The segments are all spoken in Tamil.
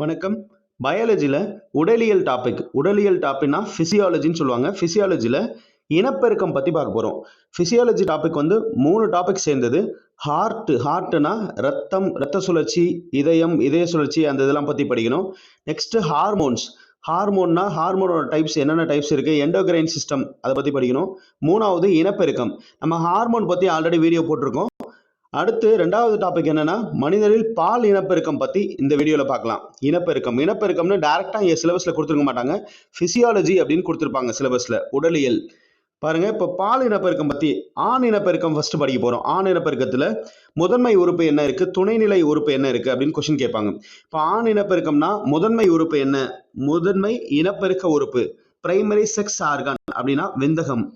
வணக்கம். பயாலஜியில் உடலியல் டாபிக் உடலியல் டாபிக்னா ஃபிசியாலஜின்னு சொல்லுவாங்க. ஃபிசியாலஜியில் இனப்பெருக்கம் பற்றி பார்க்க போகிறோம் ஃபிசியாலஜி டாபிக் வந்து மூணு டாபிக் சேர்ந்தது. ஹார்ட் ஹார்ட்னா ரத்தம் ரத்த சுழற்சி இதயம் இதய சுழற்சி அந்த இதெல்லாம் பற்றி படிக்கணும். நெக்ஸ்ட்டு ஹார்மோன்ஸ் ஹார்மோன்னா ஹார்மோனோட டைப்ஸ் என்னென்ன டைப்ஸ் இருக்குது எண்டோகிரைன் சிஸ்டம் அதை பற்றி படிக்கணும். மூணாவது இனப்பெருக்கம். நம்ம ஹார்மோன் பற்றி ஆல்ரெடி வீடியோ போட்டிருக்கோம். அடுத்து ரெண்டாவது டாபிக் என்னன்னா மனிதரில் பால் இனப்பெருக்கம் பற்றி இந்த வீடியோவில் பார்க்கலாம். இனப்பெருக்கம். இனப்பெருக்கம்னு டேரெக்டாக இங்கே சிலபஸில் கொடுத்துருக்க மாட்டாங்க. ஃபிசியாலஜி அப்படின்னு கொடுத்துருப்பாங்க சிலபஸில் உடலியல். பாருங்க இப்போ பால் இனப்பெருக்கம் பற்றி ஆண் இனப்பெருக்கம் ஃபர்ஸ்ட் படிக்க போகிறோம் ஆண் இனப்பெருக்கத்தில் முதன்மை உறுப்பு என்ன இருக்குது துணைநிலை உறுப்பு என்ன இருக்குது அப்படின்னு கொஸ்டின் கேட்பாங்க. இப்போ ஆண் இனப்பெருக்கம்னா முதன்மை உறுப்பு என்ன? முதன்மை இனப்பெருக்க உறுப்பு. பிரைமரி செக்ஸ் ஆர்கான் அப்படின்னா விந்தகம்.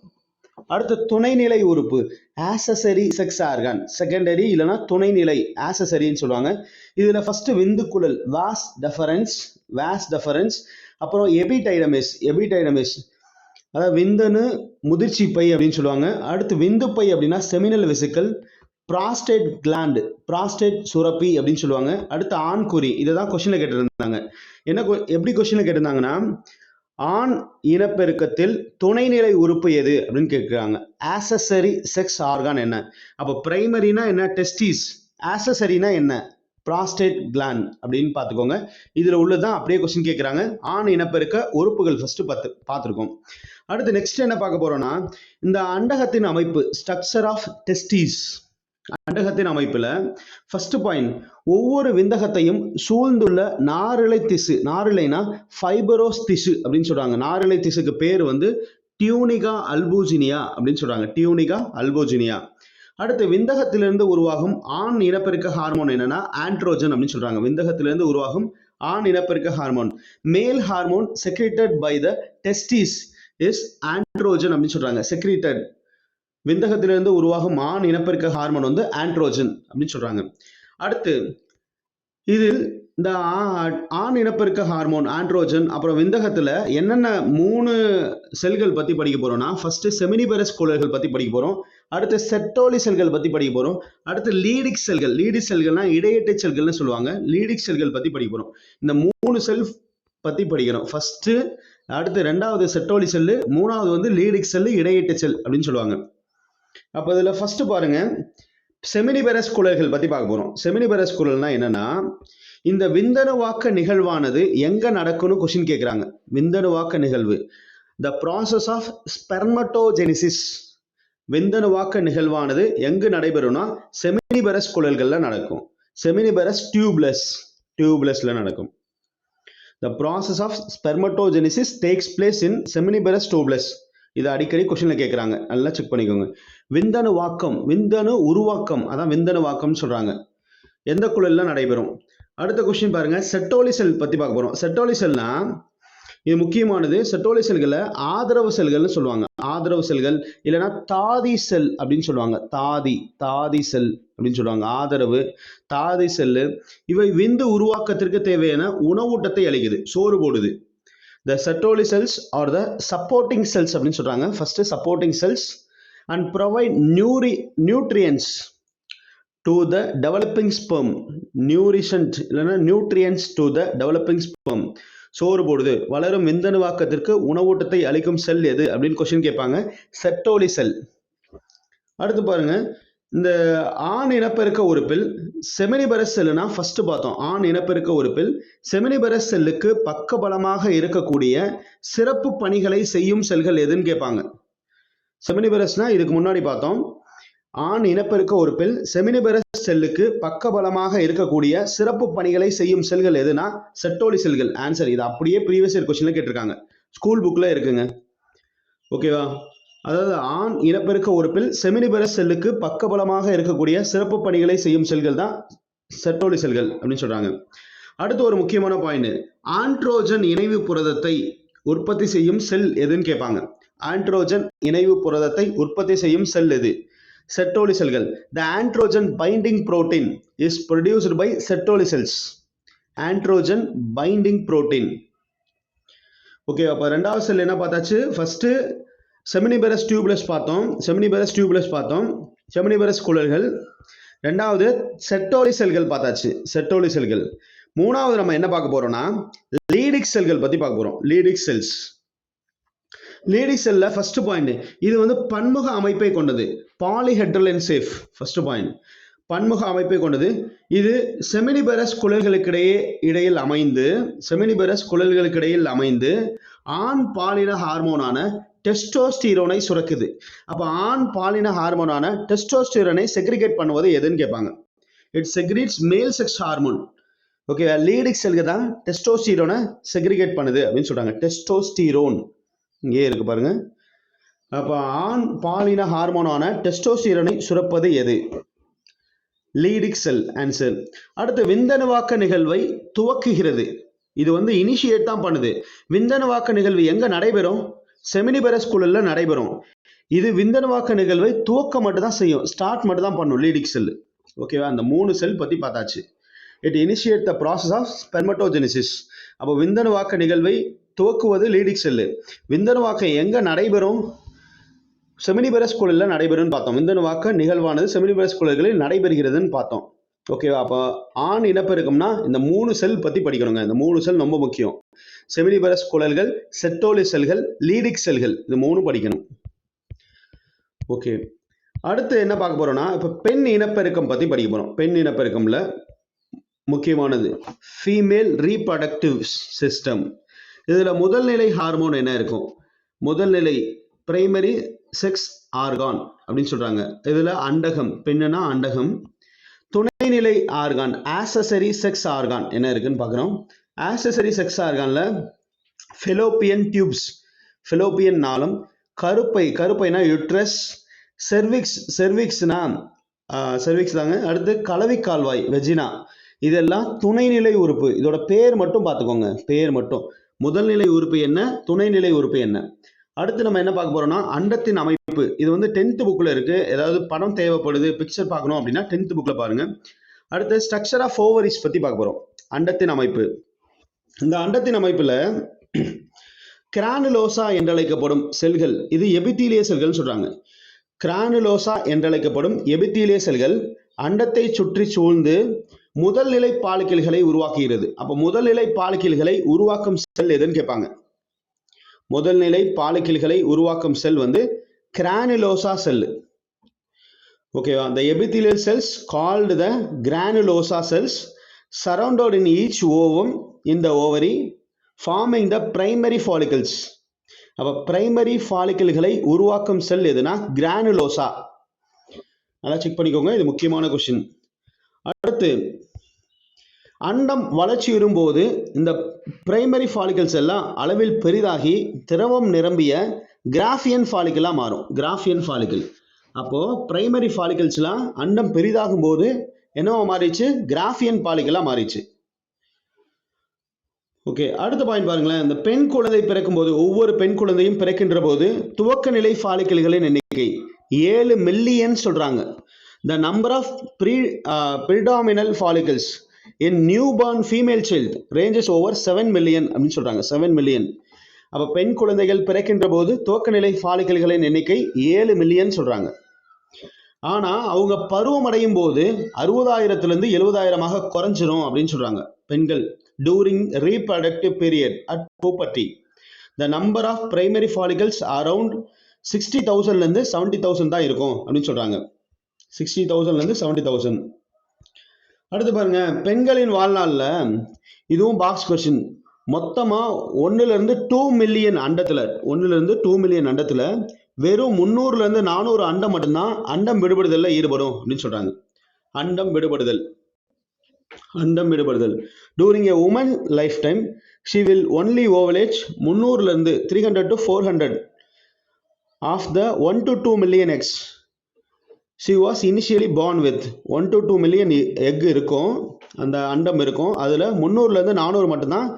அடுத்து துணைநிலை உறுப்பு ஆசசரி செக்ஸ் ஆர்கான் செகண்டரி இல்லைன்னா துணைநிலை ஆசசரின்னு சொல்லுவாங்க. இதில் ஃபஸ்ட்டு விந்துக்குழல் வாஸ் டெஃபரன்ஸ் வாஸ் டெஃபரன்ஸ் அப்புறம் எபிடைடமிஸ் எபிடைடமிஸ் அதாவது விந்தனு முதிர்ச்சி பை அப்படின்னு சொல்லுவாங்க. அடுத்து விந்து பை அப்படின்னா seminal vesicle prostate gland prostate சுரப்பி அப்படின்னு சொல்லுவாங்க. அடுத்து ஆண்குறி இதை தான் கொஷினில் கேட்டிருந்தாங்க. என்ன கொ- எப்படி கொஷினில் கேட்டிருந்தாங்கன்னா ஆண் இனப்பெருக்கத்தில் துணைநிலை உறுப்பு எது அப்படின்னு கேட்குறாங்க. ஆசசரி செக்ஸ் ஆர்கான் என்ன? அப்போ பிரைமரினா என்ன? டெஸ்டிஸ் ஆசசரினா என்ன? ப்ராஸ்டேட் கிளான் அப்படின்னு பார்த்துக்கோங்க. இதில் உள்ளதான் அப்படியே கொஸ்டின் கேட்குறாங்க. ஆண் இனப்பெருக்க உறுப்புகள் ஃபஸ்ட்டு பார்த்து பார்த்துருக்கோம். அடுத்து நெக்ஸ்ட் என்ன பார்க்க போறோம்னா இந்த அண்டகத்தின் அமைப்பு ஸ்ட்ரக்சர் ஆஃப் டெஸ்டிஸ் அண்டகத்தின் அமைப்பில் ஃபர்ஸ்ட் பாயிண்ட் ஒவ்வொரு விந்தகத்தையும் சூழ்ந்துள்ள நாரிழை திசு. நாரிழைனா ஃபைபரோஸ் திசு அப்படின்னு சொல்றாங்க. நாரிழை திசுக்கு பேர் வந்து டியூனிகா அல்போஜினியா அப்படின்னு சொல்றாங்க. டியூனிகா அல்போஜினியா அடுத்து விந்தகத்திலிருந்து உருவாகும் ஆண் இனப்பெருக்க ஹார்மோன் என்னன்னா ஆண்ட்ரோஜன் அப்படின்னு சொல்றாங்க. விந்தகத்திலிருந்து உருவாகும் ஆண் இனப்பெருக்க ஹார்மோன் மேல் hormone secreted by the testis is androgen அப்படின்னு சொல்றாங்க. செக்ரேட்டட் விந்தகத்திலிருந்து உருவாகும் ஆண் இனப்பெருக்க ஹார்மோன் வந்து ஆண்ட்ரோஜன் அப்படின்னு சொல்றாங்க. அடுத்து இதில் இந்த ஆ- ஆண் இனப்பெருக்க ஹார்மோன் ஆண்ட்ரோஜன் அப்புறம் விந்தகத்தில் என்னென்ன மூணு செல்கள் பற்றி படிக்க போகிறோம்னா ஃபர்ஸ்ட் செமினிபெரஸ் குழல்கள் பற்றி படிக்க போகிறோம் அடுத்து செட்டோலி செல்கள் பற்றி படிக்க போகிறோம் அடுத்து லீடிக் செல்கள் லீடிக் செல்கள்னா இடையேட்டை செல்கள்னு சொல்லுவாங்க. லீடிக் செல்கள் பற்றி படிக்க போகிறோம் இந்த மூணு செல் பற்றி படிக்கிறோம். ஃபஸ்ட்டு அடுத்து ரெண்டாவது செட்டோலி செல்லு மூணாவது வந்து லீடிக் செல்லு இடையேட்டை செல் அப்படின்னு சொல்லுவாங்க. அப்போ இதில் ஃபஸ்ட்டு பாருங்க. செமினிபெரஸ் குழல்கள் பற்றி பார்க்க போகிறோம் செமினிபெரஸ் குழல்னா என்னன்னா இந்த விந்தணுவாக்க நிகழ்வானது எங்கே நடக்கும்னு கொஷின் கேட்குறாங்க விந்தணுவாக்க நிகழ்வு. த ப்ராசஸ் ஆஃப் ஸ்பெர்மட்டோஜெனிசிஸ் விந்தணுவாக்க நிகழ்வானது எங்கு நடைபெறும்னா செமினிபெரஸ் குழல்களில் நடக்கும். செமினிபெரஸ் டியூப்லெஸ் டியூப்லெஸில் நடக்கும். The process of spermatogenesis takes place in seminiferous tubules இதை அடிக்கடி கொஷினில் கேட்குறாங்க நல்லா செக் பண்ணிக்கோங்க. விந்தணு வாக்கம் விந்தணு உருவாக்கம். அதான் விந்தணு வாக்கம்னு சொல்கிறாங்க எந்த குழல்லாம் நடைபெறும்? அடுத்த கொஸ்டின் பாருங்கள் செட்டோலி செல் பற்றி பார்க்க போகிறோம் செட்டோலி செல்னா இது முக்கியமானது. செட்டோலி செல்களை ஆதரவு செல்கள்னு சொல்லுவாங்க. ஆதரவு செல்கள் இல்லைன்னா தாதி செல் அப்படின்னு சொல்லுவாங்க. தாதி தாதி செல் அப்படின்னு சொல்லுவாங்க. ஆதரவு தாதி செல்லு இவை விந்து உருவாக்கத்திற்கு தேவையான உணவூட்டத்தை அளிக்குது. சோறு போடுது. The Sertoli cells are the supporting cells அப்படின்னு சொல்கிறாங்க first supporting cells and provide நியூரி nutrients to the developing sperm nourishment இல்லைன்னா nutrients to the developing sperm சோறு போடுது. வளரும் விந்தணுவாக்கத்திற்கு உணவூட்டத்தை அளிக்கும் செல் எது அப்படின்னு கொஸ்டின் கேட்பாங்க. செட்டோலி செல் அடுத்து பாருங்கள் இந்த ஆண் இனப்பெருக்க உறுப்பில் செமினிபரஸ் செல்லுனா ஃபர்ஸ்ட் பார்த்தோம். ஆண் இனப்பெருக்க உறுப்பில் செமினிபரஸ் செல்லுக்கு பக்கபலமாக இருக்கக்கூடிய சிறப்பு பணிகளை செய்யும் செல்கள் எதுன்னு கேட்பாங்க. செமினிபெரஸ்னா இதுக்கு முன்னாடி பார்த்தோம். ஆண் இனப்பெருக்க உறுப்பில் செமினிபெரஸ் செல்லுக்கு பக்கபலமாக இருக்கக்கூடிய சிறப்பு பணிகளை செய்யும் செல்கள் எதுனா செட்டோலி செல்கள். ஆன்சர் இது அப்படியே ப்ரீவியஸ் இயர் கொஸ்டின்ல கேட்டிருக்காங்க. ஸ்கூல் புக்ல இருக்குங்க. ஓகேவா அதாவது ஆண் இனப்பெருக்க உறுப்பில் செமினிபெரஸ் செல்லுக்கு பக்கபலமாக இருக்கக்கூடிய சிறப்பு பணிகளை செய்யும் செல்கள் தான் செட்டோலி செல்கள் அப்படின்னு சொல்றாங்க. அடுத்து ஒரு முக்கியமான பாயிண்ட் ஆண்ட்ரோஜன் இணைவு புரதத்தை உற்பத்தி செய்யும் செல் எதுன்னு கேட்பாங்க. ஆண்ட்ரோஜன் இணைவு புரதத்தை உற்பத்தி செய்யும் செல் எது? செட்டோலி செல்கள். The androgen binding protein is produced by Sertoli cells androgen binding protein okay அப்போ ரெண்டாவது செல் என்ன பார்த்தாச்சு? ஃபர்ஸ்ட் செமினிபெரஸ் டியூப்லெஸ் பார்த்தோம். செமினிபெரஸ் டியூப்லெஸ் பார்த்தோம். செமினிபெரஸ் குழல்கள். ரெண்டாவது செட்டோலி செல்கள் பார்த்தாச்சு. செட்டோலி செல்கள். மூணாவது நம்ம என்ன பார்க்க போறோம்னா லீடிக் செல்கள் பத்தி பார்க்க போறோம். லீடிக் செல்ஸ் லீடிக் செல்ல ஃபர்ஸ்ட் பாயிண்ட் இது வந்து பன்முக அமைப்பை கொண்டது. Polyhedral and shape first point பன்முக அமைப்பை கொண்டது. இது செமினிபெரஸ் குழல்களுக்கிடையே இடையில் அமைந்து செமினிபெரஸ் குழல்களுக்கிடையில் அமைந்து ஆண் பாலின ஹார்மோனான டெஸ்டோஸ்டீரோனை சுரக்குது. அப்போ ஆண் பாலின ஹார்மோனான டெஸ்டோஸ்டீரோனை செக்ரிகேட் பண்ணுவது எதுன்னு கேட்பாங்க. இட் செக்ரிட்ஸ் மேல் செக்ஸ் ஹார்மோன் ஓகே லீடிக் செல்கள் தான் டெஸ்டோஸ்டீரோனை செக்ரிகேட் பண்ணுது அப்படின்னு சொல்கிறாங்க டெஸ்டோஸ்டீரோன். இங்கே இருக்கு பாருங்க. அப்போ ஆண் பாலின ஹார்மோனான டெஸ்டோஸ்டீரோனை சுரப்பது எது? லீடிக் செல் ஆன்சர் அடுத்து விந்தணுவாக்க நிகழ்வை துவக்குகிறது. இது வந்து இனிஷியேட் தான் பண்ணுது. விந்தணுவாக்க நிகழ்வு எங்கே நடைபெறும்? செமினிபெர ஸ்கூலில் நடைபெறும். இது விந்தணுவாக்க நிகழ்வை துவக்க மட்டும் தான் செய்யும். ஸ்டார்ட் மட்டும் தான் பண்ணும் லீடிக் செல் ஓகேவா அந்த மூணு செல் பற்றி பார்த்தாச்சு. It initiate the process of spermatogenesis அப்போ விந்தணுவாக்க நிகழ்வை துவக்குவது லீடிக் செல்லு விந்தணுவாக்கம் எங்கே நடைபெறும்? செமினிபெரஸ் குழலில் நடைபெறும்னு பார்த்தோம். விந்தணுவாக்க நிகழ்வானது செமினிபெரஸ் குழல்களில் நடைபெறுகிறதுன்னு பார்த்தோம். ஓகேவா அப்போ ஆண் இனப்பெருக்கம்னா இந்த மூணு செல் பற்றி படிக்கணுங்க. இந்த மூணு செல் ரொம்ப முக்கியம். செமினிபரஸ் குழல்கள் செட்டோலி செல்கள் லீடிக் செல்கள் இது மூணு படிக்கணும். ஓகே அடுத்து என்ன பார்க்க போகிறோம்னா இப்போ பெண் இனப்பெருக்கம் பற்றி படிக்க போகிறோம் பெண் இனப்பெருக்கமில் முக்கியமானது ஃபீமேல் ரீப்ரடக்டிவ் சிஸ்டம் இதில் முதல் நிலை ஹார்மோன் என்ன இருக்கும்? முதல் நிலை பிரைமரி செக்ஸ் ஆர்கான் அப்படின்னு சொல்கிறாங்க இதில் அண்டகம் பெண்ணுனா அண்டகம் துணைநிலை ஆர்கான் ஆசசரி செக்ஸ் ஆர்கான் என்ன இருக்குன்னு பார்க்குறோம். ஆசசரி செக்ஸ் ஆர்கானில் ஃபெலோப்பியன் டியூப்ஸ் ஃபெலோப்பியன் நாளம் கருப்பை கருப்பைனா யுட்ரஸ் செர்விக்ஸ் செர்விக்ஸ்னா செர்விக்ஸ் தாங்க. அடுத்து கலவி கால்வாய் வெஜினா இதெல்லாம் துணைநிலை உறுப்பு. இதோட பேர் மட்டும் பார்த்துக்கோங்க. பேர் மட்டும். முதல்நிலை உறுப்பு என்ன? துணைநிலை உறுப்பு என்ன? அடுத்து நம்ம என்ன பார்க்க போறோம்னா அண்டத்தின் அமைப்பு. இது வந்து டென்த் புக்கில் இருக்கு. ஏதாவது படம் தேவைப்படுது பிக்சர் பார்க்கணும் அப்படின்னா டென்த் புக்கில் பாருங்க. அடுத்து ஸ்ட்ரக்சர் ஆஃப் ஓவரிஸ் பற்றி பார்க்க போறோம். அண்டத்தின் அமைப்பு. இந்த அண்டத்தின் அமைப்பில் கிரானுலோசா என்றழைக்கப்படும் செல்கள் இது எபித்தீலிய செல்கள் சொல்றாங்க. கிரானுலோசா என்றழைக்கப்படும் எபித்தீலிய செல்கள் அண்டத்தை சுற்றி சூழ்ந்து முதல் நிலை பாலிக்கல்களை உருவாக்குகிறது. அப்போ முதல்நிலை பாலிக்கல்களை உருவாக்கும் செல் எதுன்னு கேட்பாங்க. முதல் நிலை பாலிக்கல்களை உருவாக்கும் செல் வந்து கிரானிலோசா செல்லு ஓகேவா அந்த epithelial cells called the granulosa cells surrounded in each ovum in the ovary forming the primary follicles அப்போ பிரைமரி ஃபாலிக்கல்களை உருவாக்கும் செல் எதுனா கிரானுலோசா நல்லா செக் பண்ணிக்கோங்க இது முக்கியமான கொஸ்டின் அடுத்து அண்டம் வளர்ச்சியுறும் போது இந்த பிரைமரி ஃபாலிகல்ஸ் எல்லாம் அளவில் பெரிதாகி திரவம் நிரம்பிய கிராஃபியன் ஃபாலிக்கலாக மாறும். கிராஃபியன் ஃபாலிக்கல் அப்போது பிரைமரி ஃபாலிகல்ஸ்லாம் அண்டம் பெரிதாகும் போது என்னவோ மாறிச்சு கிராஃபியன் ஃபாலிக்கலாக மாறிச்சு ஓகே அடுத்த பாயிண்ட் பாருங்களேன். இந்த பெண் குழந்தை பிறக்கும் போது ஒவ்வொரு பெண் குழந்தையும் பிறக்கின்ற போது துவக்க நிலை ஃபாலிக்கல்களின் எண்ணிக்கை ஏழு மில்லியன் சொல்கிறாங்க the number of pre primordial follicles in newborn female child ranges over seven million அப்படின்னு சொல்றாங்க. செவன் மில்லியன் அப்போ பெண் குழந்தைகள் பிறக்கின்ற போது துவக்கநிலை ஃபாலிக்கல்களின் எண்ணிக்கை ஏழு மில்லியன் சொல்றாங்க. ஆனா அவங்க பருவம் அடையும் போது அறுபதாயிரத்துலேருந்து எழுபதாயிரமாக குறைஞ்சிரும் அப்படின்னு சொல்றாங்க. பெண்கள் during reproductive period at puberty the number of primary follicles around sixty தௌசண்ட்லேருந்து செவன்ட்டி தௌசண்ட் தான் இருக்கும் அப்படின்னு சொல்றாங்க. சிக்ஸ்டி தௌசண்ட்லேருந்து செவன்ட்டி தௌசண்ட் அடுத்து பாருங்க பெண்களின் வாழ்நாளில் இதுவும் பாக்ஸ் கொஸ்டின் மொத்தமாக ஒன்றுலேருந்து டூ மில்லியன் அண்டத்தில் ஒன்றுலேருந்து டூ மில்லியன் அண்டத்தில் வெறும் முந்நூறுலேருந்து நானூறு அண்டம் மட்டும்தான் அண்டம் விடுபடுதலில் ஈடுபடும் அப்படின்னு சொல்கிறாங்க அண்டம் விடுபடுதல். அண்டம் விடுபடுதல். During a woman lifetime she will only ovulate முந்நூறுலேருந்து three hundred to four hundred of the one to two million eggs she was initially born with one to two million egg இருக்கும். அந்த அண்டம் இருக்கும். அதில் முந்நூறுலேருந்து நானூறு மட்டும்தான்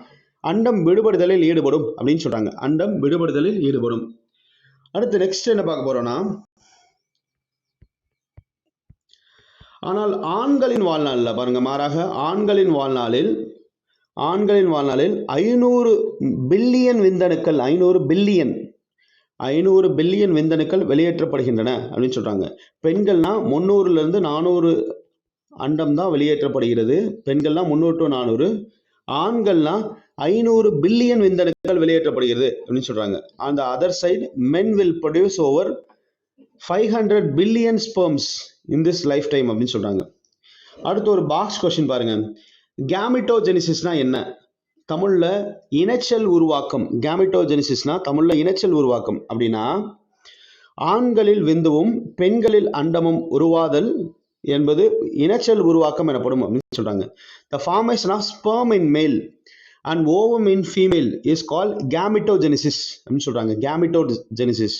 அண்டம் விடுபடுதலில் ஈடுபடும் அப்படின்னு சொல்கிறாங்க அண்டம் விடுபடுதலில் ஈடுபடும். அடுத்து நெக்ஸ்ட் என்ன பார்க்க போகிறோன்னா ஆனால் ஆண்களின் வாழ்நாளில் பாருங்கள் மாறாக ஆண்களின் வாழ்நாளில் ஆண்களின் வாழ்நாளில் ஐநூறு பில்லியன் விந்தணுக்கள் ஐநூறு பில்லியன் ஐநூறு பில்லியன் விந்தணுக்கள் வெளியேற்றப்படுகின்றன அப்படின்னு சொல்கிறாங்க பெண்கள்னா முந்நூறுலேருந்து நானூறு அண்டம் தான் வெளியேற்றப்படுகிறது. பெண்கள்லாம் முந்நூறு டு நானூறு. ஆண்கள்லாம் ஐநூறு பில்லியன் விந்தணுக்கள் வெளியேற்றப்படுகிறது அப்படின்னு சொல்கிறாங்க அந்த other side men will produce over five hundred billion sperms in this lifetime அப்படின்னு சொல்கிறாங்க அடுத்து ஒரு பாக்ஸ் கொஸ்டின் பாருங்கள் கேமிட்டோஜெனிசிஸ்னால் என்ன? தமிழில் இனச்சல் உருவாக்கம் கேமிட்டோஜெனிசிஸ்னா தமிழில் இனச்சல் உருவாக்கம். அப்படின்னா ஆண்களில் விந்துவும் பெண்களில் அண்டமும் உருவாதல் என்பது இனச்சல் உருவாக்கம் எனப்படும் அப்படின்னு சொல்றாங்க. The formation of sperm in male and ovum in female is call gametogenesis அப்படின்னு சொல்றாங்க. கேமிட்டோஜெனிசிஸ்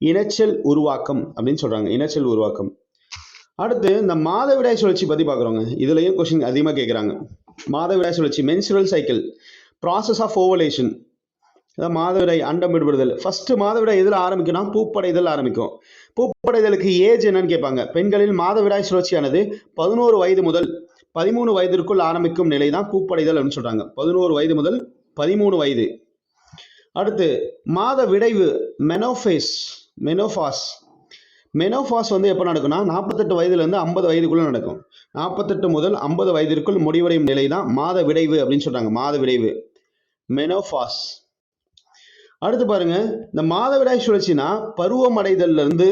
இனச்சல் உருவாக்கம் அப்படின்னு சொல்றாங்க. இனச்சல் உருவாக்கம். அடுத்து இந்த மாதவிடாய் சுழற்சி பத்தி பார்க்குறோங்க. இதுலயும் கொஸ்டின் அதிகமாக கேட்குறாங்க மாதவிடாய் சுழற்சி menstrual cycle process of ovulation அதாவது மாதவிடாய் அண்டம் விடுபடுதல். ஃபர்ஸ்ட் மாதவிடாய் எதில் ஆரம்பிக்கும்னா பூப்படைதல் ஆரம்பிக்கும்? பூப்படைதலுக்கு ஏஜ் என்னன்னு கேட்பாங்க. பெண்களில் மாதவிடாய் சுழற்சியானது பதினோரு வயது முதல் பதிமூணு வயதிற்குள் ஆரம்பிக்கும் நிலை தான் பூப்படைதல் அப்படின்னு சொல்கிறாங்க பதினோரு வயது முதல் பதிமூணு வயது. அடுத்து மாத விடைவு மெனோஃபேஸ் மெனோஃபாஸ் மெனோஃபாஸ் வந்து எப்போ நடக்கும்னா நாற்பத்தெட்டு வயதுலேருந்து ஐம்பது வயதுக்குள்ளே நடக்கும். நாற்பத்தெட்டு முதல் ஐம்பது வயதிற்குள் முடிவடையும் நிலை தான் மாத விடைவு அப்படின்னு சொல்கிறாங்க மாத விடைவு. மெனோஃபாஸ் அடுத்து பாருங்க. இந்த மாதவிடாய் சுழற்சினா பருவமடைதல்ல இருந்து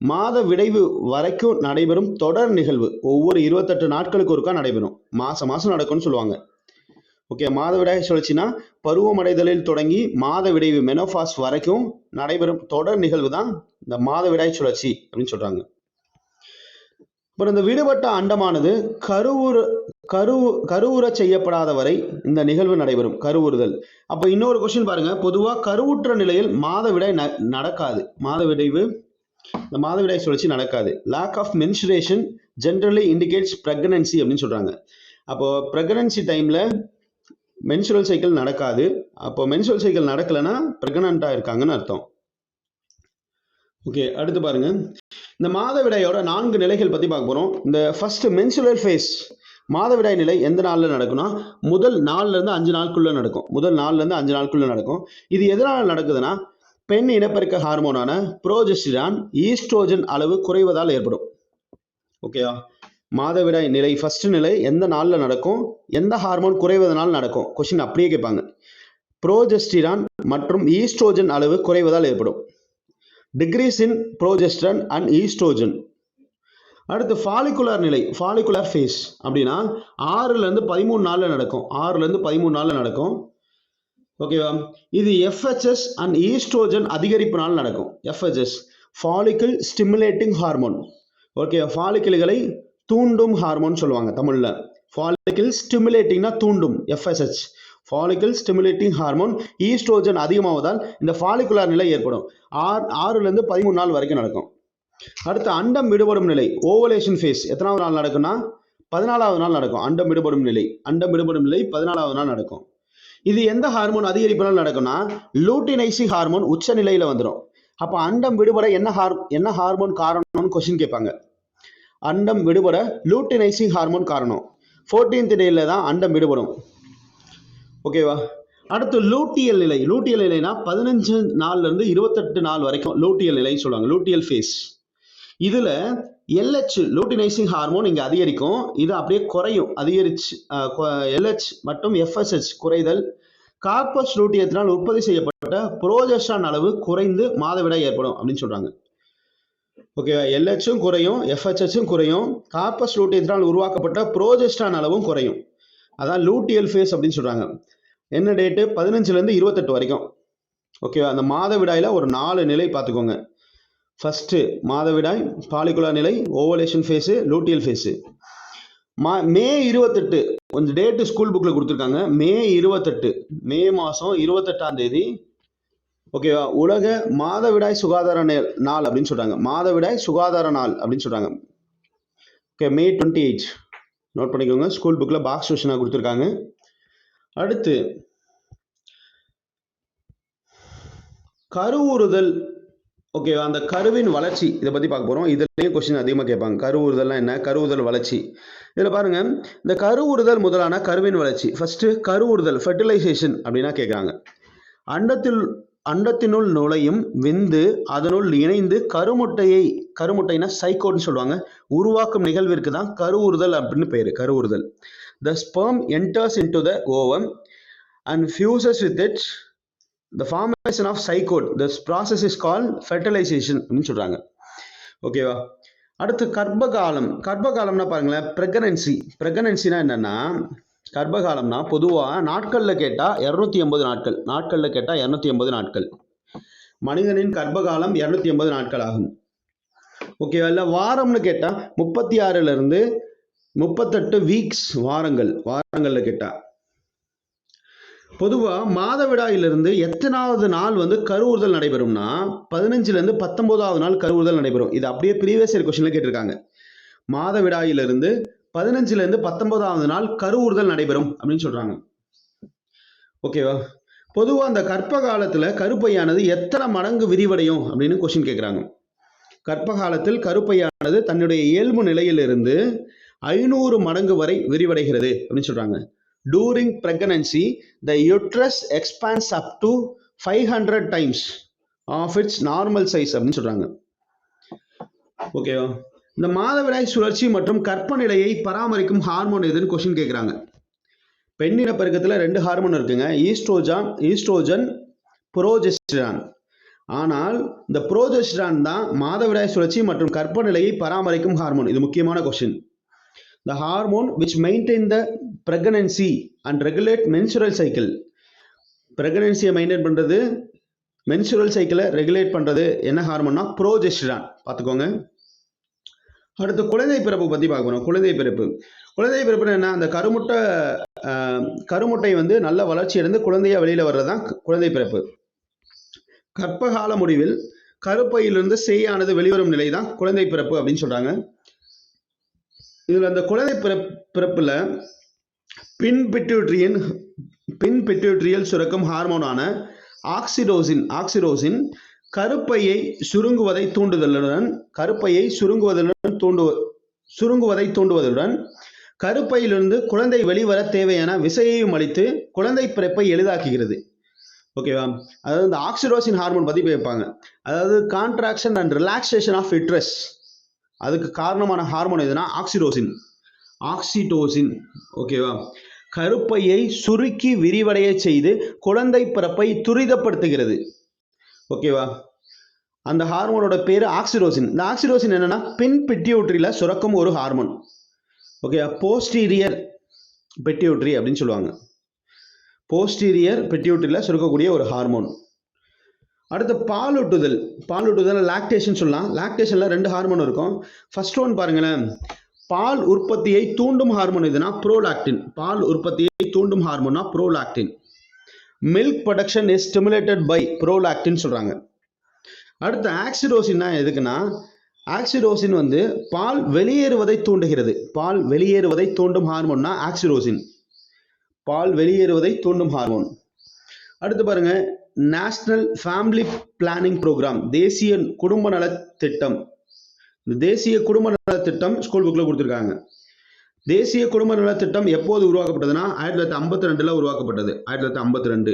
மாத விடைவு வரைக்கும் நடைபெறும் தொடர் நிகழ்வு. ஒவ்வொரு இருபத்தெட்டு நாட்களுக்கு ஒருக்கா நடைபெறும். மாசம் மாசம் நடக்கும்னு சொல்லுவாங்க. ஓகே மாதவிடாய் சுழற்சினா பருவமடைதலில் தொடங்கி மாத விடைவு மெனோஃபாஸ் வரைக்கும் நடைபெறும் தொடர் நிகழ்வு தான் இந்த மாதவிடாய் சுழற்சி அப்படின்னு சொல்றாங்க. அப்புறம் இந்த விடுபட்ட அண்டமானது கருவுற கரு கருவுற செய்யப்படாத வரை இந்த நிகழ்வு நடைபெறும் கருவுறுதல். அப்போ இன்னொரு கொஸ்டின் பாருங்க பொதுவாக கருவுற்ற நிலையில் மாதவிடாய் ந நடக்காது. மாதவிடைவு இந்த மாதவிடாய் சுழற்சி நடக்காது. Lack of menstruation generally indicates pregnancy அப்படின்னு சொல்றாங்க. அப்போ ப்ரெக்னன்சி டைம்ல மென்சுரல் சைக்கிள் நடக்காது. அப்போ மென்சுரல் சைக்கிள் நடக்கலைன்னா ப்ரெக்னண்ட்டாக இருக்காங்கன்னு அர்த்தம். ஓகே அடுத்து பாருங்க. இந்த மாதவிடாயோட நான்கு நிலைகள் பற்றி பார்க்க போகிறோம் இந்த ஃபர்ஸ்ட் மென்சுரல் ஃபேஸ் மாதவிடாய் நிலை எந்த நாளில் நடக்கும்னா முதல் நாள்லேருந்து இருந்து அஞ்சு நாளுக்குள்ளே நடக்கும். முதல் நாள்லேருந்து அஞ்சு நாளுக்குள்ளே நடக்கும். இது எதனால் நடக்குதுன்னா பெண் இனப்பெருக்க ஹார்மோனான ப்ரோஜெஸ்டிரான் ஈஸ்ட்ரோஜன் அளவு குறைவதால் ஏற்படும். ஓகேவா மாதவிடாய் நிலை ஃபர்ஸ்ட் நிலை எந்த நாளில் நடக்கும்? எந்த ஹார்மோன் குறைவதனால் நடக்கும்? கொஸ்டின் அப்படியே கேட்பாங்க. ப்ரோஜெஸ்டிரான் மற்றும் ஈஸ்ட்ரோஜன் அளவு குறைவதால் ஏற்படும். Decrease in progesterone and oestrogen அடுத்து ஃபாலிகுலர் நிலை ஃபாலிகுலர் ஃபேஸ் அப்படின்னா ஆறுலேருந்து பதிமூணு நாளில் நடக்கும். ஆறுலேருந்து பதிமூணு நாளில் நடக்கும். ஓகேவா இது எஃப்ஹெச்எஸ் அண்ட் ஈஸ்ட்ரோஜன் அதிகரிப்பினால் நடக்கும். FHS follicle stimulating hormone okay ஃபாலிக்கிள்களை தூண்டும் ஹார்மோன் சொல்லுவாங்க தமிழில். ஃபாலிக்கிள் ஸ்டிமுலேட்டிங்னா தூண்டும் FSH follicle stimulating hormone estrogen அதிகமாவதால் இந்த ஃபாலிகுலர் நிலை ஏற்படும். ஆறு ஆறுலேருந்து பதிமூணு நாள் வரைக்கும் நடக்கும். அடுத்து அண்டம் விடுபடும் நிலை ஓவலேஷன் ஃபேஸ் எத்தனாவது நாள் நடக்கும்னா? பதினாலாவது நாள் நடக்கும் அண்டம் விடுபடும் நிலை. அண்டம் விடுபடும் நிலை பதினாலாவது நாள் நடக்கும். இது எந்த ஹார்மோன் அதிகரிப்பினால் நடக்கும்னா? லூட்டினைசிங் ஹார்மோன் உச்ச நிலையில் வந்துடும் அப்போ அண்டம் விடுபட என்ன ஹார் என்ன ஹார்மோன் காரணம்னு கொஸ்டின் கேட்பாங்க. அண்டம் விடுபட லூட்டினைசிங் ஹார்மோன் காரணம். ஃபோர்டீன்த் டேயில் தான் அண்டம் விடுபடும். ஓகேவா அடுத்து லூட்டியல் நிலை. லூட்டியல் நிலைனா பதினஞ்சு நாள்லேருந்து இருபத்தெட்டு நாள் வரைக்கும் லூட்டியல் நிலைன்னு சொல்லுவாங்க. லூட்டியல் ஃபேஸ் இதில் எல்ஹெச் லூட்டினைசிங் ஹார்மோன் இங்கே அதிகரிக்கும். இது அப்படியே குறையும். அதிகரிச்சு எல்ஹெச் மற்றும் எஃப்எஸ்ஹெச் குறைதல். கார்பஸ் லூட்டியத்தினால் உற்பத்தி செய்யப்பட்ட புரோஜஸ்டான் அளவு குறைந்து மாதவிடாய் ஏற்படும் அப்படின்னு சொல்கிறாங்க ஓகேவா எல்ஹெச்சும் குறையும் எஃப்ஹெச்ஹெச்சும் குறையும். காப்பஸ் லூட்டியத்தினால் உருவாக்கப்பட்ட ப்ரோஜெஸ்டான் அளவும் குறையும். அதான் லூட்டியல் ஃபேஸ் அப்படின்னு சொல்கிறாங்க என்ன டேட்டு பதினஞ்சுலேருந்து இருபத்தெட்டு வரைக்கும். ஓகேவா அந்த மாதவிடாயில் ஒரு நாலு நிலை பார்த்துக்கோங்க. ஃபஸ்ட்டு மாதவிடாய் பாலிகுலர் நிலை ஓவலேஷன் ஃபேஸு லூட்டியல் ஃபேஸு மா மே இருபத்தெட்டு கொஞ்சம் டேட்டு ஸ்கூல் புக்கில் கொடுத்துருக்காங்க. மே இருபத்தெட்டு மே மாதம் இருபத்தெட்டாம் தேதி ஓகேவா உலக மாதவிடாய் சுகாதார நாள் அப்படின்னு சொல்கிறாங்க மாதவிடாய் சுகாதார நாள் அப்படின்னு சொல்கிறாங்க okay May twenty eight note பண்ணிக்கோங்க ஸ்கூல் புக்கில் பாக்ஸ் கொஷனாக கொடுத்துருக்காங்க. அடுத்து கருவுறுதல். ஓகேவா அந்த கருவின் வளர்ச்சி இதை பற்றி பார்க்க போகிறோம் இதுலேயும் கொஸ்டின் அதிகமாக கேட்பாங்க. கருவுறுதல்னா என்ன? கருவுறுதல் வளர்ச்சி. இதில் பாருங்கள் இந்த கருவுறுதல் முதலான கருவின் வளர்ச்சி. ஃபஸ்ட்டு கருவுறுதல் ஃபெர்டிலைசேஷன் அப்படின்னா கேட்குறாங்க. அண்டத்தில் அண்டத்தினுள் நுழையும் விந்து அதனுள் இணைந்து கருமுட்டையை கருமுட்டைனா சைக்கோட்னு சொல்லுவாங்க. உருவாக்கும் நிகழ்விற்கு தான் கருவுறுதல் அப்படின்னு பேர் கருவுறுதல். The sperm enters into the ovum and fuses with it the formation of zygote the process is call fertilization அப்படின்னு சொல்கிறாங்க ஓகேவா அடுத்து கர்ப்பகாலம். கர்ப்பகாலம்னா பாருங்களேன் ப்ரெக்னன்சி ப்ரெக்னன்சினா என்னென்னா கர்ப்பகாலம்னா பொதுவாக நாட்களில் கேட்டால் இரநூத்தி எண்பது நாட்கள். நாட்களில் கேட்டால் இரநூத்தி எண்பது நாட்கள். மனிதனின் கர்ப்பகாலம் இரநூத்தி எண்பது நாட்கள் ஆகும். ஓகேவா இல்லை வாரம்னு கேட்டால் முப்பத்தி ஆறுலேருந்து முப்பத்தெட்டு வீக்ஸ் வாரங்கள். வாரங்களில் கேட்டால் பொதுவாக மாதவிடாயிலிருந்து எத்தனாவது நாள் வந்து கருவுறுதல் நடைபெறும்னா பதினஞ்சுலேருந்து பத்தொம்போதாவது நாள் கருவுறுதல் நடைபெறும். இது அப்படியே ப்ரீவியஸ் இயர் கொஸ்டினில் கேட்டிருக்காங்க. மாதவிடாயிலிருந்து பதினஞ்சுலேருந்து பத்தொன்பதாவது நாள் கருவுறுதல் நடைபெறும் அப்படின்னு சொல்கிறாங்க ஓகேவா பொதுவாக அந்த கற்ப காலத்தில் கருப்பையானது எத்தனை மடங்கு விரிவடையும் அப்படின்னு கொஸ்டின் கேட்குறாங்க கற்ப காலத்தில் கருப்பையானது தன்னுடைய இயல்பு நிலையிலிருந்து ஐநூறு மடங்கு வரை விரிவடைகிறது அப்படின்னு சொல்கிறாங்க during pregnancy the uterus expands up to five hundred times of its normal size அப்படின்னு சொல்கிறாங்க ஓகேவா இந்த மாதவிடாய் சுழற்சி மற்றும் கற்ப நிலையை பராமரிக்கும் ஹார்மோன் எதுன்னு கொஸ்டின் கேட்குறாங்க பெண்ணின பெருக்கத்தில் ரெண்டு ஹார்மோன் இருக்குங்க. ஈஸ்ட்ரோஜான் ஈஸ்ட்ரோஜன் புரோஜெஸ்டிரான் ஆனால் இந்த புரோஜெஸ்டிரான் தான் மாதவிடாய் சுழற்சி மற்றும் கற்ப நிலையை பராமரிக்கும் ஹார்மோன் இது முக்கியமான question the hormone which maintain the pregnancy and regulate menstrual cycle ப்ரெக்னன்சியை maintain பண்ணுறது மென்சுரல் சைக்கிளை ரெகுலேட் பண்ணுறது என்ன ஹார்மோன்னா ப்ரோஜெஸ்டிரான் பார்த்துக்கோங்க. அடுத்து குழந்தை பிறப்பு பற்றி பார்க்கணும் குழந்தை பிறப்பு. குழந்தை பிறப்புன்னு என்ன? அந்த கருமுட்டை ஆஹ், கருமுட்டை வந்து நல்ல வளர்ச்சி அடைந்து குழந்தையா வெளியில் வர்றது தான் குழந்தை பிறப்பு. கற்பகால முடிவில் கருப்பையிலிருந்து செய்யானது வெளிவரும் நிலை தான் குழந்தை பிறப்பு அப்படின்னு சொல்கிறாங்க இதில் அந்த குழந்தை பிறப் பிறப்பில் பின் பிட்யூட்ரியன் பின் பிட்யூட்ரியல் சுரக்கும் ஹார்மோனான ஆக்சிடோசின் ஆக்சிடோசின் கருப்பையை சுருங்குவதை தூண்டுதலுடன் கருப்பையை சுருங்குவதுடன் தூண்டு சுருங்குவதை தூண்டுவதுடன் கருப்பையிலிருந்து குழந்தை வெளிவர தேவையான விசையையும் அளித்து குழந்தை பிறப்பை எளிதாக்குகிறது. ஓகேவா அதாவது இந்த ஆக்சிடோசின் ஹார்மோன் பற்றி வைப்பாங்க அதாவது contraction and relaxation of uterus அதுக்கு காரணமான ஹார்மோன் எதுனா ஆக்சிடோசின் ஆக்சிடோசின் ஓகேவா கருப்பையை சுருக்கி விரிவடைய செய்து குழந்தை பிறப்பை துரிதப்படுத்துகிறது. ஓகேவா? அந்த ஹார்மோனோட பேர் ஆக்சிடோசின் இந்த ஆக்சிடோசின் என்னன்னா பின் பெட்டியூட்ரியில் சுரக்கும் ஒரு ஹார்மோன் ஓகேவா? போஸ்டீரியர் பெட்டியூட்ரி அப்படின்னு சொல்லுவாங்க. போஸ்டீரியர் பெட்டியூட்ரியில் சுரக்கக்கூடிய ஒரு ஹார்மோன் அடுத்து பாலூட்டுதல். பாலூட்டுதல் லாக்டேஷன் சொல்லலாம். லாக்டேஷனில் ரெண்டு ஹார்மோன் இருக்கும். ஃபர்ஸ்ட் ஒன் பாருங்களேன். பால் உற்பத்தியை தூண்டும் ஹார்மோன் இதுனா ப்ரோலாக்டின் பால் உற்பத்தியை தூண்டும் ஹார்மோன்னா prolactin milk production is stimulated by prolactin சொல்கிறாங்க அடுத்து ஆக்சிடோசின்னா எதுக்குன்னா ஆக்சிடோசின் வந்து பால் வெளியேறுவதை தூண்டுகிறது. பால் வெளியேறுவதை தூண்டும் ஹார்மோன்னா ஆக்சிடோசின் பால் வெளியேறுவதை தூண்டும் ஹார்மோன் அடுத்து பாருங்க நேஷ்னல் ஃபேமிலி பிளானிங் ப்ரோக்ராம் தேசிய குடும்ப நலத் திட்டம். இந்த தேசிய குடும்ப நலத் திட்டம் ஸ்கூல் புக்கில் கொடுத்துருக்காங்க. தேசிய குடும்ப நலத்திட்டம் எப்போது உருவாக்கப்பட்டதுன்னா ஆயிரத்தி தொள்ளாயிரத்தி ஐம்பத்தி ரெண்டில் உருவாக்கப்பட்டது. ஆயிரத்தி தொள்ளாயிரத்தி ஐம்பத்தி ரெண்டு.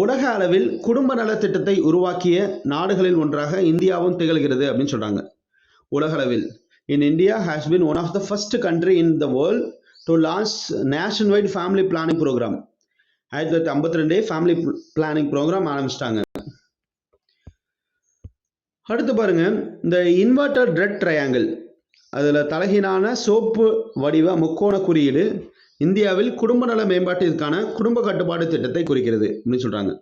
உலக அளவில் குடும்ப நலத் திட்டத்தை உருவாக்கிய நாடுகளில் ஒன்றாக இந்தியாவும் திகழ்கிறது அப்படின்னு சொல்றாங்க. உலகளவில் in India has been one of the first country in the world to launch nationwide family planning programme ஆயிரத்தி தொள்ளாயிரத்தி ஐம்பத்தி ரெண்டே ஃபேமிலி பிளானிங் ப்ரோக்ராம் ஆரம்பிச்சிட்டாங்க. அடுத்து பாருங்க இந்த இன்வெர்டர் ரெட் ட்ரையாங்கிள் அதில் தலைகீழான சோப்பு வடிவ முக்கோண குறியீடு இந்தியாவில் குடும்ப நல மேம்பாட்டிற்கான குடும்ப கட்டுப்பாடு திட்டத்தை குறிக்கிறது அப்படின்னு சொல்கிறாங்க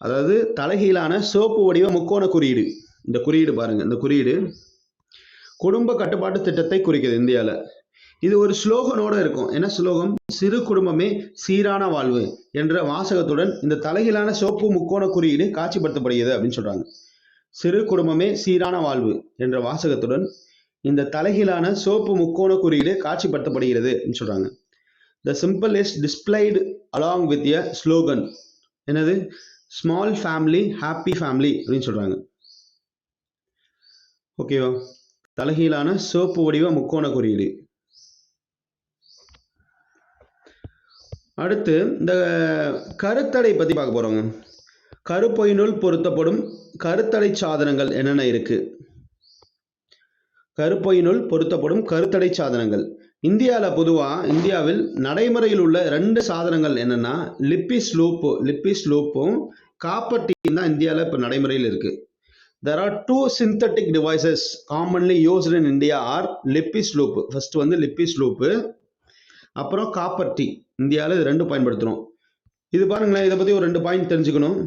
அதாவது தலைகீழான சோப்பு வடிவ முக்கோண குறியீடு. இந்த குறியீடு பாருங்கள் இந்த குறியீடு குடும்ப கட்டுப்பாட்டு திட்டத்தை குறிக்கிறது இந்தியாவில் இது ஒரு ஸ்லோகனோட இருக்கும். என்ன ஸ்லோகம்? சிறு குடும்பமே சீரான வாழ்வு என்ற வாசகத்துடன் இந்த தலைகீழான சோப்பு முக்கோண குறியீடு காட்சிப்படுத்தப்படுகிறது அப்படின்னு சொல்கிறாங்க சிறு குடும்பமே சீரான வாழ்வு என்ற வாசகத்துடன் இந்த தலைகீழான சோப்பு முக்கோண குறியீடு காட்சிப்படுத்தப்படுகிறது அப்படின்னு சொல்றாங்க. The symbol is displayed along with a slogan என்னது? ஸ்மால் ஃபேமிலி ஹாப்பி ஃபேமிலி அப்படின்னு சொல்றாங்க. ஓகேவா தலைகீழான சோப்பு வடிவ முக்கோண குறியீடு அடுத்து இந்த கருத்தடை பற்றி பார்க்க போகிறோங்க கருப்பொயினுள் பொருத்தப்படும் கருத்தடை சாதனங்கள் என்னென்ன இருக்குது கருப்பையினுள் பொருத்தப்படும் கருத்தடை சாதனங்கள். இந்தியாவில் பொதுவாக இந்தியாவில் நடைமுறையில் உள்ள ரெண்டு சாதனங்கள் என்னென்னா லிப்பி ஸ்லூப்பு லிப்பி ஸ்லூப்பும் காப்பர் டீயும் தான் இந்தியாவில் இப்போ நடைமுறையில் இருக்குது there are two synthetic devices commonly used in India are Lippes loop first வந்து லிப்பி ஸ்லூப்பு அப்புறம் காப்பர் டீ. இந்தியாவில் இது ரெண்டு பயன்படுத்துகிறோம் இது பாருங்களேன் இதை பற்றி ஒரு ரெண்டு பாயிண்ட் தெரிஞ்சுக்கணும்.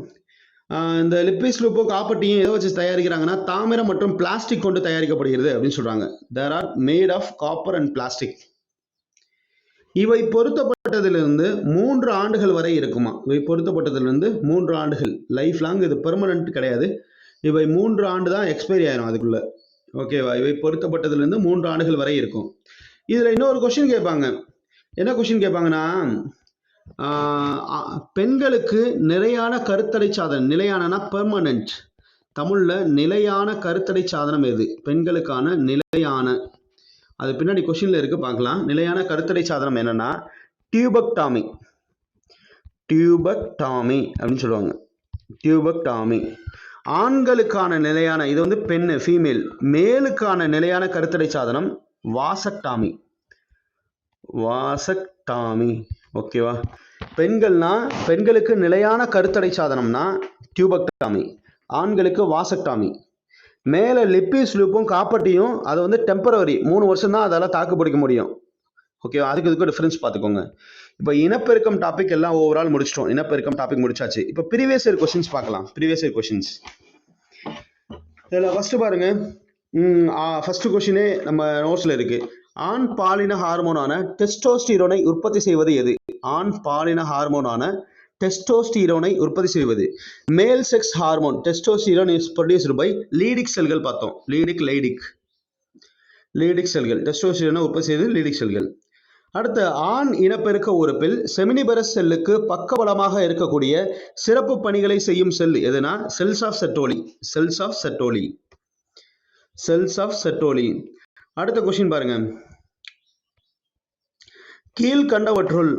இந்த லிப்பிஸ் லூப்போ காப்பட்டியும் எதை வச்சு தயாரிக்கிறாங்கன்னா தாமிரம் மற்றும் பிளாஸ்டிக் கொண்டு தயாரிக்கப்படுகிறது அப்படின்னு சொல்கிறாங்க they are made of copper and plastic இவை பொருத்தப்பட்டதிலிருந்து மூன்று ஆண்டுகள் வரை இருக்குமா? இவை பொருத்தப்பட்டதிலிருந்து மூன்று ஆண்டுகள். லைஃப் லாங் இது பெர்மனன்ட் கிடையாது. இவை மூன்று ஆண்டு தான் எக்ஸ்பைரி ஆயிரும் அதுக்குள்ள. ஓகேவா இவை பொருத்தப்பட்டதிலிருந்து மூன்று ஆண்டுகள் வரை இருக்கும். இதில் இன்னொரு கொஷின் கேட்பாங்க. என்ன கொஷின் கேட்பாங்கன்னா பெண்களுக்கு நிலையான கருத்தடை சாதனம் நிலையானனா பெர்மனன்ட் தமிழில் நிலையான கருத்தடை சாதனம் எது? பெண்களுக்கான நிலையான. அது பின்னாடி கொஷினில் இருக்கு பார்க்கலாம். நிலையான கருத்தடை சாதனம் என்னன்னா டியூபக்டாமி டியூபக்டாமி அப்படின்னு சொல்லுவாங்க. டியூபக்டாமி ஆண்களுக்கான நிலையான இது வந்து பெண்ணு ஃபீமேல் மேலுக்கான நிலையான கருத்தடை சாதனம் வாசக்டாமி. வாசக்டாமி. ஓகேவா? பெண்கள்னா பெண்களுக்கு நிலையான கருத்தடை சாதனம்னா டியூபக்டாமி ஆண்களுக்கு வாசக்டாமி. மேலே லிப்பிஸ் லூப்பும் காப்பட்டியும் அது வந்து டெம்பரவரி மூணு வருஷம் தான் அதால் தாக்கு பிடிக்க முடியும். ஓகேவா? அதுக்கு இதுக்கு டிஃப்ரென்ஸ் பார்த்துக்கோங்க. இப்போ இனப்பெருக்கம் டாபிக் எல்லாம் ஓவரால் முடிச்சிட்டோம். இனப்பெருக்கம் டாபிக் முடிச்சாச்சு. இப்போ ப்ரீவியஸ் இயர் கொஷின்ஸ் பார்க்கலாம். ப்ரீவியஸ் இயர் கொஷின்ஸ் இதில் ஃபஸ்ட்டு பாருங்கள் ஃபஸ்ட்டு கொஷினே நம்ம நோட்ஸில் இருக்குது ஆண் பாலின ஹார்மோனான டெஸ்டோஸ்டிரோனை உற்பத்தி செய்வது எது? ஆண் பாலின ஹார்மோனான டெஸ்டோஸ்டிரோனை உற்பத்தி செய்வது. Male sex hormone testosterone is produced by Leydig செல்கள் பார்த்தோம். லீடிக் லைடிக் லீடிக் செல்கள் டெஸ்டோஸ்டிரோனை உற்பத்தி செய்வது லீடிக் செல்கள் அடுத்து ஆண் இனப்பெருக்க உறுப்பில் செமினிபரஸ் செல்லுக்கு பக்கபலமாக இருக்கக்கூடிய சிறப்பு பணிகளை செய்யும் செல் எதுனா? Cells of Sertoli cells of Sertoli cells of Sertoli அடுத்த கொஸ்டின் பாருங்க. கீழ்கண்டவற்றுள்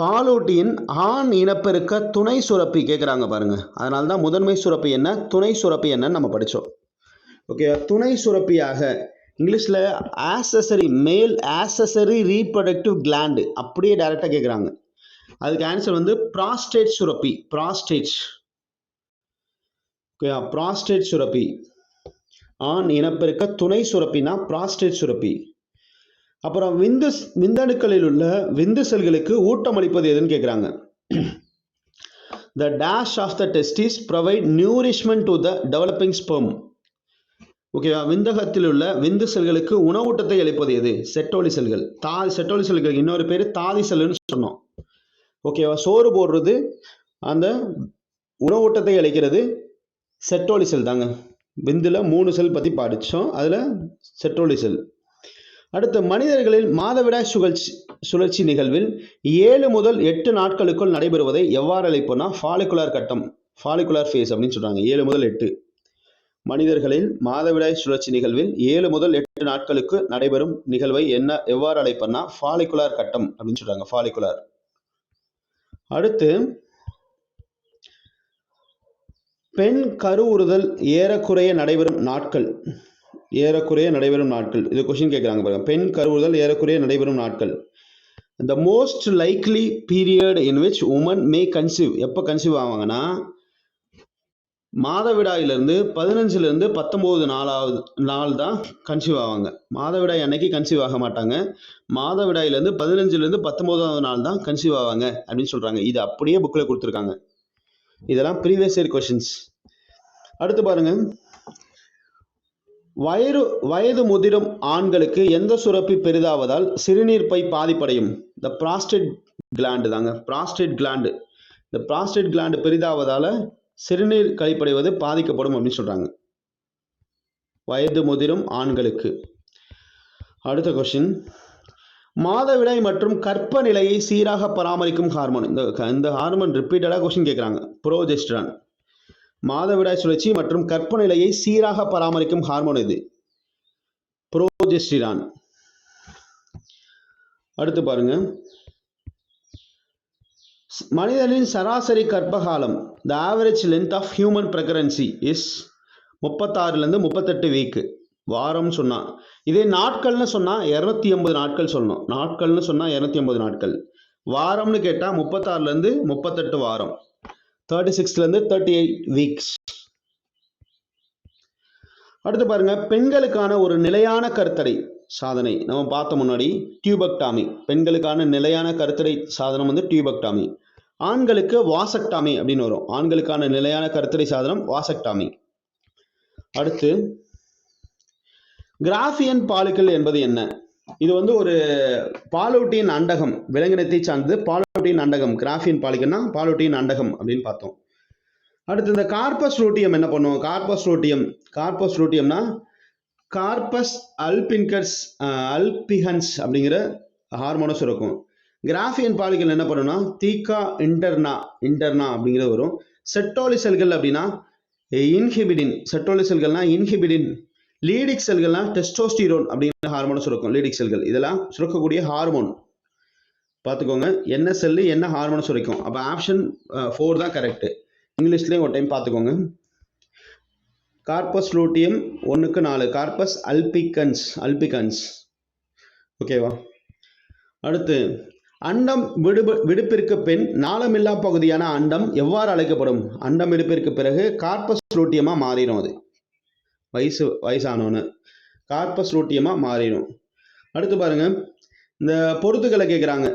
பாலூட்டியின் ஆண் இனப்பெருக்க துணை சுரப்பி கேட்குறாங்க பாருங்க. அதனால தான் முதன்மை சுரப்பி என்ன? துணை சுரப்பி என்னன்னு நம்ம படித்தோம் ஓகே துணை சுரப்பியாக இங்கிலீஷில் ஆசசரி மேல் ஆசசரி ரீப்ரொடக்டிவ் கிளாண்டு அப்படியே டைரெக்டாக கேட்குறாங்க அதுக்கு ஆன்சர் வந்து ப்ராஸ்டேட் சுரப்பி. ப்ராஸ்டேட் ஓகே ப்ராஸ்டேட் சுரப்பி. ஆண் இனப்பெருக்க துணை சுரப்பினா ப்ராஸ்டேட் சுரப்பி. அப்புறம் விந்து விந்தணுக்களில் உள்ள விந்து செல்களுக்கு ஊட்டம் அளிப்பது எதுன்னு கேட்குறாங்க the dash of the testis provide nourishment to the developing sperm ஓகேவா விந்தகத்தில் உள்ள விந்து செல்களுக்கு உணவூட்டத்தை அளிப்பது எது? செட்டோலி செல்கள். தா செட்டோலி செல்கள். இன்னொரு பேர் தாதி செல்லுன்னு சொன்னோம். ஓகேவா சோறு போடுறது அந்த உணவூட்டத்தை அளிக்கிறது செட்டோலி செல் தாங்க விந்தில் மூணு செல் பற்றி படித்தோம் அதில் செட்ரோலி செல். அடுத்து மனிதர்களில் மாதவிடாய் சுழற்சி சுழற்சி நிகழ்வில் ஏழு முதல் எட்டு நாட்களுக்குள் நடைபெறுவதை எவ்வாறு அழைப்போம்னா ஃபாலிகுலர் கட்டம் ஃபாலிகுலர் ஃபேஸ் அப்படின்னு சொல்கிறாங்க ஏழு முதல் எட்டு. மனிதர்களில் மாதவிடாய் சுழற்சி நிகழ்வில் ஏழு முதல் எட்டு நாட்களுக்கு நடைபெறும் நிகழ்வை என்ன எவ்வாறு அழைப்போம்னா ஃபாலிகுலர் கட்டம் அப்படின்னு சொல்கிறாங்க ஃபாலிகுலார் அடுத்து பெண் கருவுறுதல் ஏறக்குறைய நடைபெறும் நாட்கள். ஏறக்குறைய நடைபெறும் நாட்கள். இது கொஸ்டின் கேட்குறாங்க பாருங்க. பெண் கருவுறுதல் ஏறக்குறைய நடைபெறும் நாட்கள். The most likely period in which woman may conceive எப்போ கன்சீவ் ஆவாங்கன்னா மாதவிடாயிலிருந்து பதினஞ்சுலேருந்து பத்தொம்போது நாலாவது நாள் தான் கன்சீவ் ஆவாங்க. மாதவிடாய் அன்னைக்கு கன்சீவ் ஆக மாட்டாங்க. மாதவிடாயிலேருந்து பதினஞ்சுலேருந்து பத்தொம்போதாவது நாள் தான் கன்சீவ் ஆவாங்க அப்படின்னு சொல்கிறாங்க இது அப்படியே புக்கில் கொடுத்துருக்காங்க. இதெல்லாம் ப்ரீவியஸ் இயர் கொஷின்ஸ் அடுத்து பாருங்க. வயது வயது முதிரும் ஆண்களுக்கு எந்த சுரப்பி பெரிதாவதால் சிறுநீர் பை பாதிப்படையும்? இந்த ப்ராஸ்டேட் கிளாண்டு தாங்க. ப்ராஸ்டேட் கிளாண்டு இந்த ப்ராஸ்டேட் கிளாண்டு பெரிதாவதால் சிறுநீர் கழிப்படைவது பாதிக்கப்படும் அப்படின்னு சொல்கிறாங்க வயது முதிரும் ஆண்களுக்கு. அடுத்த கொஸ்டின் மாதவிடாய் மற்றும் கற்ப நிலையை சீராக பராமரிக்கும் ஹார்மோன் இந்த இந்த ஹார்மோன் ரிப்பீட்டடாக கொஸ்டின் கேட்குறாங்க ப்ரோஜெஸ்ட்ரான் மாதவிடாய் சுழற்சி மற்றும் கற்ப நிலையை சீராக பராமரிக்கும் ஹார்மோன் இது. புரோஜெஸ்டிரான் அடுத்து பாருங்க. மனிதனின் சராசரி கர்ப்பகாலம் the average length of human pregnancy is முப்பத்தாறுலேருந்து முப்பத்தெட்டு வீக்கு வாரம்னு சொன்னால் இதே நாட்கள்னு சொன்னால் இரநூத்தி எண்பது நாட்கள் சொல்லணும். நாட்கள்னு சொன்னால் இரநூத்தி எண்பது நாட்கள். வாரம்னு கேட்டால் முப்பத்தாறுலேருந்து முப்பத்தெட்டு வாரம். தேர்ட்டி சிக்ஸ்லேருந்து தேர்ட்டி எயிட் வீக்ஸ் அடுத்து பாருங்க பெண்களுக்கான ஒரு நிலையான கருத்தடை சாதனை. நம்ம பார்த்த முன்னாடி டியூபக்டாமி பெண்களுக்கான நிலையான கருத்தடை சாதனம் வந்து டியூபக்டாமி ஆண்களுக்கு வாசக்டாமி அப்படின்னு வரும். ஆண்களுக்கான நிலையான கருத்தடை சாதனம் வாசக்டாமி அடுத்து கிராஃபியன் பாலிக்கல் என்பது என்ன? இது வந்து ஒரு பாலூட்டியின் அண்டகம் விலங்கினத்தை சார்ந்தது பாலூட்டியின் அண்டகம் கிராஃபின் பாலிக்கன்னா பாலூட்டியின் அண்டகம் அப்படின்னு பார்த்தோம். அடுத்து இந்த கார்பஸ் ரோட்டியம் என்ன பண்ணுவோம் கார்பஸ் ரோட்டியம் கார்பஸ் லூட்டியம்னா கார்பஸ் அல்பின்கர்ஸ் அல்பிஹன்ஸ் அப்படிங்கிற ஹார்மோனஸ் இருக்கும். கிராஃபியன் பாலிகள் என்ன பண்ணுன்னா தீக்கா இன்டர்னா இன்டர்னா அப்படிங்கிறது வரும். செட்டோலி செல்கள் அப்படின்னா இன்ஹிபிடின் செட்டோலி செல்கள்னா இன்ஹிபிடின் லீடிக் செல்கள்லாம் டெஸ்டோஸ்டிரோன் அப்படிங்கிற ஹார்மோனை சுரக்கும். லீடிக் செல்கள் இதெல்லாம் சுரக்கக்கூடிய ஹார்மோன் பார்த்துக்கோங்க. என்ன செல்லு என்ன ஹார்மோனை சுரக்கும்? அப்போ ஆப்ஷன் ஃபோர் தான் கரெக்டு இங்கிலீஷ்லேயும் ஒரு டைம் பார்த்துக்கோங்க. கார்பஸ் லூட்டியம் ஒன்றுக்கு நாலு. கார்பஸ் அல்பிகன்ஸ் அல்பிகன்ஸ் ஓகேவா அடுத்து அண்டம் விடுப விடுப்பிற்கு பின் நாளமில்லா பகுதியான அண்டம் எவ்வாறு அழைக்கப்படும்? அண்டம் விடுப்பிற்கு பிறகு கார்பஸ் லூட்டியமாக மாறிடும் அது. வயசு வயசானவனு. கார்பஸ் ரூட்டியமாக மாறிடும். அடுத்து பாருங்க. இந்த பொருத்துக்களை கேட்குறாங்க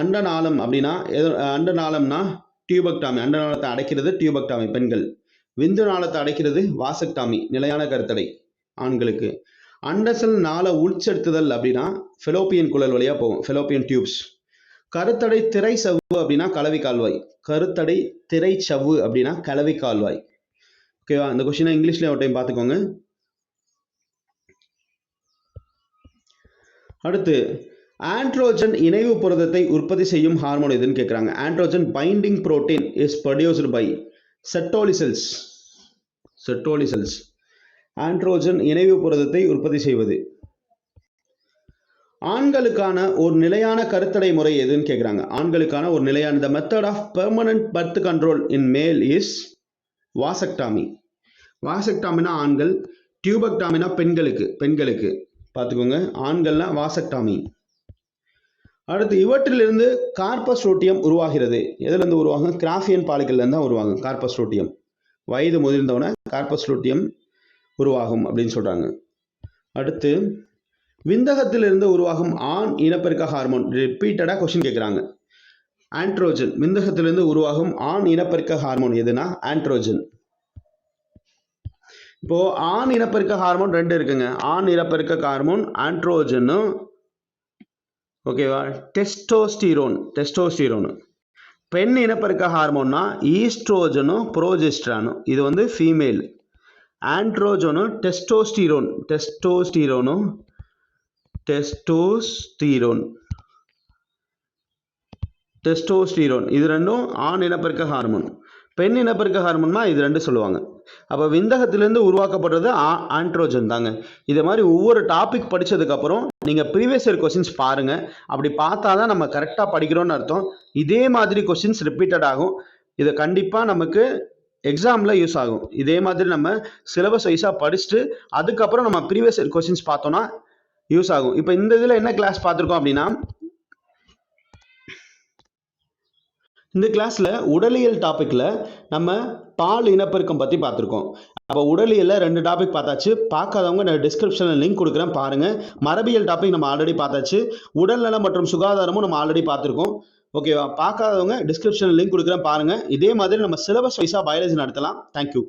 அண்ட நாளம் அப்படின்னா எது அண்ட நாளம்னா டியூபக்டாமி. அண்டநாளத்தை அடைக்கிறது டியூபக்டாமி பெண்கள். விந்து நாளத்தை அடைக்கிறது வாசக்டாமி நிலையான கருத்தடை ஆண்களுக்கு. அண்டசல் நாளை உள்செடுத்துதல் அப்படின்னா ஃபெலோப்பியன் குழல் வழியாக போகும். Fallopian tubes. கருத்தடை திரை சவ்வு அப்படின்னா கலவி கால்வாய் கருத்தடை திரை சவ்வு அப்படின்னா கலவி கால்வாய் ஓகேவா அந்த கொஸ்டினை இங்கிலீஷில் ஒரு டைம் பார்த்துக்கோங்க அடுத்து ஆண்ட்ரோஜன் இணைவு புரதத்தை உற்பத்தி செய்யும் ஹார்மோன் எதுன்னு கேட்குறாங்க androgen binding protein is produced by Sertoli cells Sertoli cells androgen இணைவு புரதத்தை உற்பத்தி செய்வது. ஆண்களுக்கான ஒரு நிலையான கருத்தடை முறை எதுன்னு கேட்குறாங்க ஆண்களுக்கான ஒரு நிலையான the method of permanent birth control in male is vasectomy. வாசக்டாமினா ஆண்கள் டியூபக்டாமினா பெண்களுக்கு பெண்களுக்கு. பார்த்துக்கோங்க ஆண்கள்னா வாசக்டாமி. அடுத்து இவற்றிலிருந்து கார்பஸ் ரோட்டியம் உருவாகிறது. எதுலேருந்து உருவாகும்? கிராஃபியன் பாலிகள்லேருந்து தான் உருவாகும் கார்பஸ் ரோட்டியம் வயது முதிர்ந்தவன கார்பஸ் ரோட்டியம் உருவாகும் அப்படின்னு சொல்கிறாங்க அடுத்து விந்தகத்திலிருந்து உருவாகும் ஆண் இனப்பெருக்க ஹார்மோன். ரிப்பீட்டடாக கொஷின் கேட்குறாங்க ஆண்ட்ரோஜன் மிந்தகத்திலிருந்து உருவாகும் ஆண் இனப்பெருக்க ஹார்மோன் எதுனா? ஆண்ட்ரோஜன் இப்போ ஆண் இனப்பெருக்க ஹார்மோன் ரெண்டு இருக்குங்க. ஆண் இனப்பெருக்க ஹார்மோன் ஆண்ட்ரோஜனும் ஓகேவா டெஸ்டோஸ்டிரோன் டெஸ்டோஸ்டிரோனு பெண் இனப்பெருக்க ஹார்மோன்னா ஈஸ்ட்ரோஜனும் ப்ரோஜெஸ்ட்ரானும் இது வந்து ஃபீமேல் ஆண்ட்ரோஜனும் டெஸ்டோஸ்டிரோன் டெஸ்டோஸ்டிரோனும் டெஸ்டோஸ்டிரோன் டெஸ்டோஸ்டீரோன். இது ரெண்டும் ஆண் இனப்பெருக்க ஹார்மோன். பெண் இனப்பெருக்க ஹார்மோன்னா இது ரெண்டு சொல்லுவாங்க. அப்போ விந்தகத்திலேருந்து உருவாக்கப்படுறது ஆ ஆண்ட்ரோஜன் தாங்க. இது மாதிரி ஒவ்வொரு டாபிக் படித்ததுக்கப்புறம் நீங்கள் ப்ரீவியஸ் இயர் கொஸ்டின்ஸ் பாருங்கள் அப்படி பார்த்தா தான் நம்ம கரெக்டாக படிக்கிறோன்னு அர்த்தம். இதே மாதிரி கொஸ்டின்ஸ் ரிப்பீட்டட் ஆகும். இதை கண்டிப்பாக நமக்கு எக்ஸாமில் யூஸ் ஆகும். இதே மாதிரி நம்ம சிலபஸ் வைஸாக படிச்சுட்டு அதுக்கப்புறம் நம்ம ப்ரீவியஸ் இயர் கொஸ்டின்ஸ் பார்த்தோன்னா யூஸ் ஆகும். இப்போ இந்த இதில் என்ன கிளாஸ் பார்த்துருக்கோம் அப்படின்னா இந்த கிளாஸில் உடலியல் டாப்பிக்கில் நம்ம பால் இனப்பெருக்கம் பற்றி பார்த்துருக்கோம். அப்போ உடலியலில் ரெண்டு டாபிக் பார்த்தாச்சு. பார்க்காதவங்க நான் டிஸ்கிரிப்ஷனில் லிங்க் கொடுக்குறேன் பாருங்கள் மரபியல் டாபிக் நம்ம ஆல்ரெடி பார்த்தாச்சு. உடல்நலம் மற்றும் சுகாதாரமும் நம்ம ஆல்ரெடி பார்த்துருக்கோம். ஓகேவா பார்க்காதவங்க டிஸ்கிரிப்ஷனில் லிங்க் கொடுக்குறேன் பாருங்கள் இதே மாதிரி நம்ம சிலபஸ் வைஸாக பயாலஜி நடத்தலாம். தேங்க்யூ